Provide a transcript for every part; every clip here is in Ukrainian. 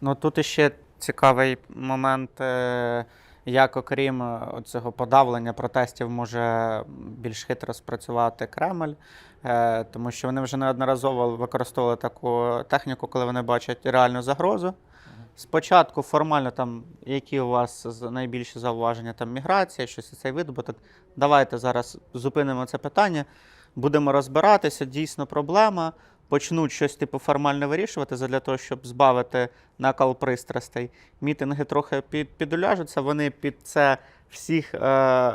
Ну тут іще цікавий момент, е, як окрім е, цього подавлення протестів може більш хитро спрацювати Кремль, е, тому що вони вже неодноразово використовували таку техніку, коли вони бачать реальну загрозу. Спочатку формально там, які у вас найбільші зауваження, там міграція, щось цей видобуток. Давайте зараз зупинимо це питання, будемо розбиратися, дійсно проблема. Почнуть щось типу формально вирішувати для того, щоб збавити накал пристрастей. Мітинги трохи під, підуляжуться. Вони під це всіх е,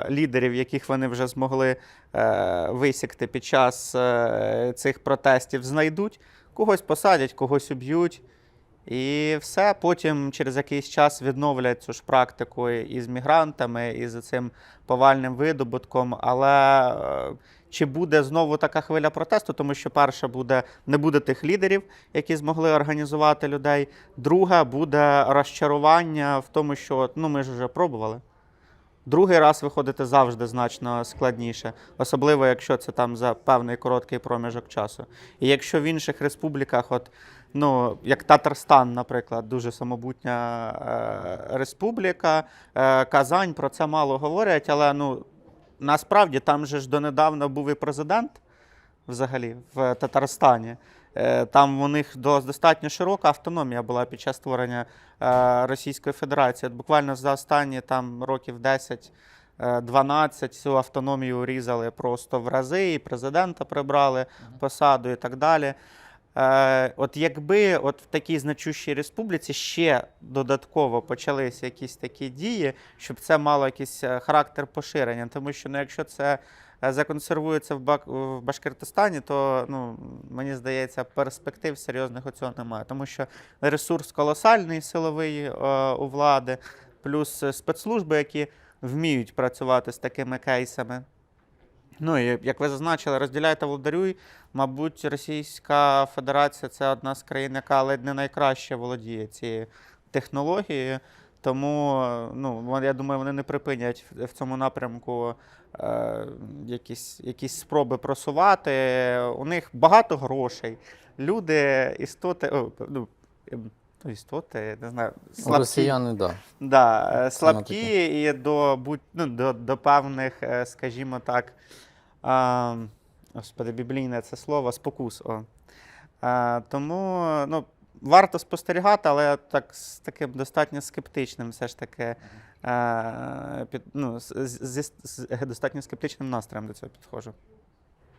лідерів, яких вони вже змогли е, висікти під час е, цих протестів, знайдуть. Когось посадять, когось уб'ють. І все. Потім через якийсь час відновлять цю ж практику і з мігрантами, і з цим повальним видобутком. Але е, чи буде знову така хвиля протесту? Тому що перша буде не буде тих лідерів, які змогли організувати людей. Друга буде розчарування в тому, що ну ми ж вже пробували. Другий раз виходити завжди значно складніше, особливо якщо це там за певний короткий проміжок часу. І якщо в інших республіках, от, ну, як Татарстан, наприклад, дуже самобутня е, республіка, е, Казань про це мало говорять, але ну, насправді там же ж донедавна був і президент взагалі в Татарстані. Е, Там у них достатньо широка автономія була під час створення е, Російської Федерації. От буквально за останні там років 10 е, 12 цю автономію різали просто в рази, і президента прибрали посаду і так далі. Е, от якби от в такій значущій республіці ще додатково почалися якісь такі дії, щоб це мало якийсь е, характер поширення, тому що ну, якщо це е, законсервується в, Бак... в Башкортостані, то ну, мені здається, перспектив серйозних у цього немає. Тому що ресурс колосальний силовий е, у влади, плюс спецслужби, які вміють працювати з такими кейсами. Ну як ви зазначили, розділяйте володарюй. Мабуть, Російська Федерація це одна з країн, яка ледь не найкраще володіє цією технологією. Тому ну, я думаю, вони не припинять в- цьому напрямку е, якісь, якісь спроби просувати. У них багато грошей. Люди, істоти, о, ну, ну, істоти, не знаю, слабкі. Росіяни. Да. Да, е, слабкі і до, будь, ну, до, до певних, е, скажімо так, а, господи, біблійне це слово, спокус. О. А, тому ну, варто спостерігати, але так, з таким достатньо скептичним все ж таки. е, Під, ну, з, з, з, з достатньо скептичним настроєм до цього підходжу.